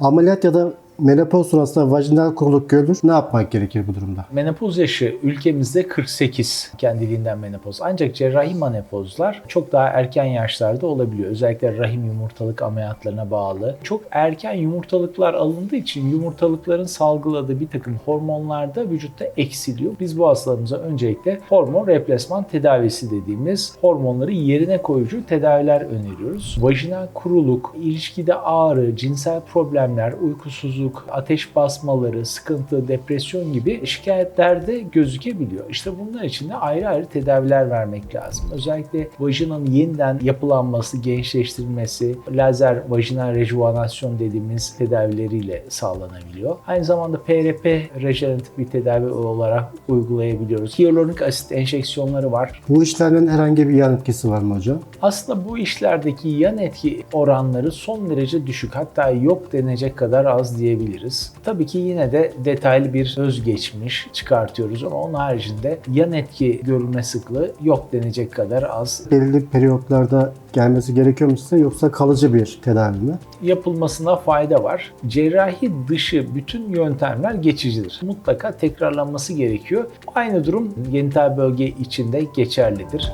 Ameliyat ya da menopoz sonrasında vajinal kuruluk görülür. Ne yapmak gerekir bu durumda? Menopoz yaşı ülkemizde 48 kendiliğinden menopoz. Ancak cerrahi menopozlar çok daha erken yaşlarda olabiliyor. Özellikle rahim yumurtalık ameliyatlarına bağlı. Çok erken yumurtalıklar alındığı için yumurtalıkların salgıladığı bir takım hormonlar da vücutta eksiliyor. Biz bu hastalarımıza öncelikle hormon replasman tedavisi dediğimiz hormonları yerine koyucu tedaviler öneriyoruz. Vajinal kuruluk, ilişkide ağrı, cinsel problemler, uykusuzluk, ateş basmaları, sıkıntı, depresyon gibi şikayetlerde gözükebiliyor. İşte bunlar için de ayrı ayrı tedaviler vermek lazım. Özellikle vajinanın yeniden yapılanması, gençleştirilmesi, lazer vajinal rejuvanasyon dediğimiz tedavileriyle sağlanabiliyor. Aynı zamanda PRP rejeneratif bir tedavi olarak uygulayabiliyoruz. Hyaluronik asit enjeksiyonları var. Bu işlerden herhangi bir yan etkisi var mı hocam? Aslında bu işlerdeki yan etki oranları son derece düşük hatta yok denecek kadar az diyebiliriz. Tabii ki yine de detaylı bir özgeçmiş çıkartıyoruz ama onun haricinde yan etki görülme sıklığı yok denecek kadar az. Belirli periyotlarda gelmesi gerekiyor mu size yoksa kalıcı bir tedavi mi? Yapılmasına fayda var. Cerrahi dışı bütün yöntemler geçicidir. Mutlaka tekrarlanması gerekiyor. Aynı durum genital bölge içinde geçerlidir.